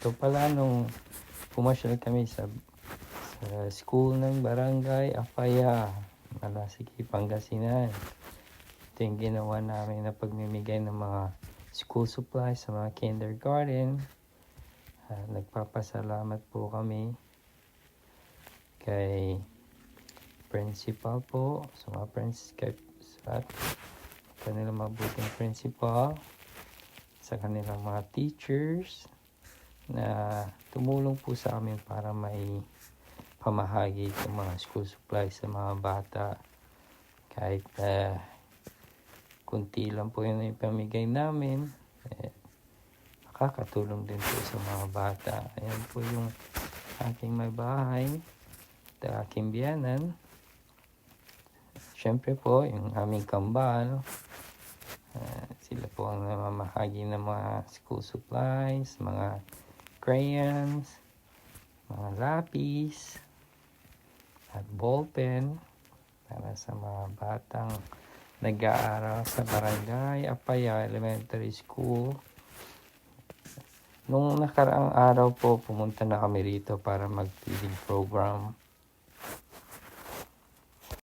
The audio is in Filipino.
ito pala nung pumasyal kami sa, sa school ng barangay Apaya, Malasiki, Pangasinan. Ito yung ginawa namin na pagmimigay ng mga school supplies sa mga kindergarten. Ah, nagpapasalamat po kami kay principal po, sa mga prince, kay, sa kanilang mabuting principal, sa kanilang mga teachers, na tumulong po sa amin para may pamahagi ng mga school supplies sa mga bata. Kahit uh, kunti lang po yun yung pamigay namin, eh, nakakatulong din po sa mga bata. Ayan po yung aking may bahay, at aking biyanan. Siyempre po, yung aming kambal, ah, sila po ang namamahagi ng mga school supplies, mga crayons, mga lapis, at ballpen para sa mga batang nag-aaral sa Barangay Apaya Elementary School. Nung nakaraang araw po, pumunta na kami rito para mag-feeding program